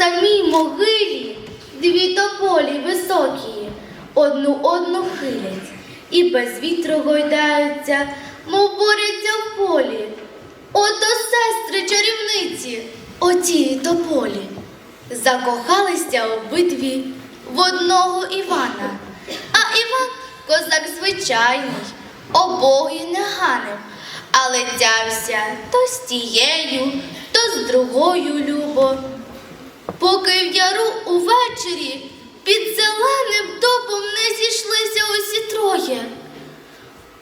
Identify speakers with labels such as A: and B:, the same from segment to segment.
A: самій могилі дві тополі високі, одну одну хилять, і без вітру гойдаються, мов борються в полі. Ото сестри чарівниці, оті тополі. Закохалися обидві в одного Івана. А Іван козак звичайний, обогий не ганив, але тявся то з тією, то з другою любо. Поки в яру увечері під зеленим топом не зійшлися усі троє.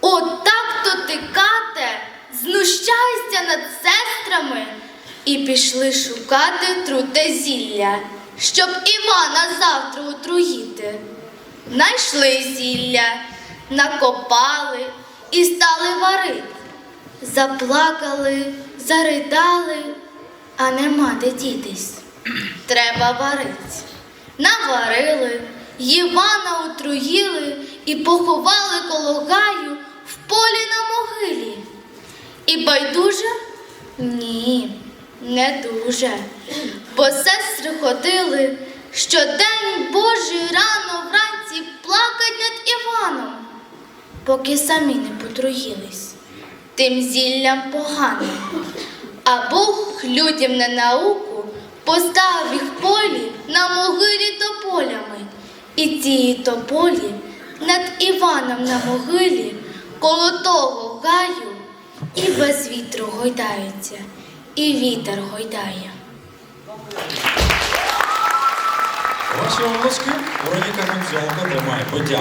A: От так то ти, кате, знущайся над сестрами і пішли шукати труте зілля, щоб Івана завтра отруїти. Найшли зілля, накопали і стали варити. Заплакали, заридали, а нема де дітись. Треба варить. Наварили, Івана отруїли і поховали коло гаю в полі на могилі. І байдуже? Ні, не дуже. Бо сестри ходили щодень Божий рано вранці плакать над Іваном, поки самі не потруїлись тим зіллям поганим. А Бог людям на науку поставив полі на могилі тополями. І тієї тополі над Іваном на могилі коло того гаю і без вітру гойдаються, і вітер гойдає.
B: Ваші обласки Вероніка Гонзолка тримає подяку.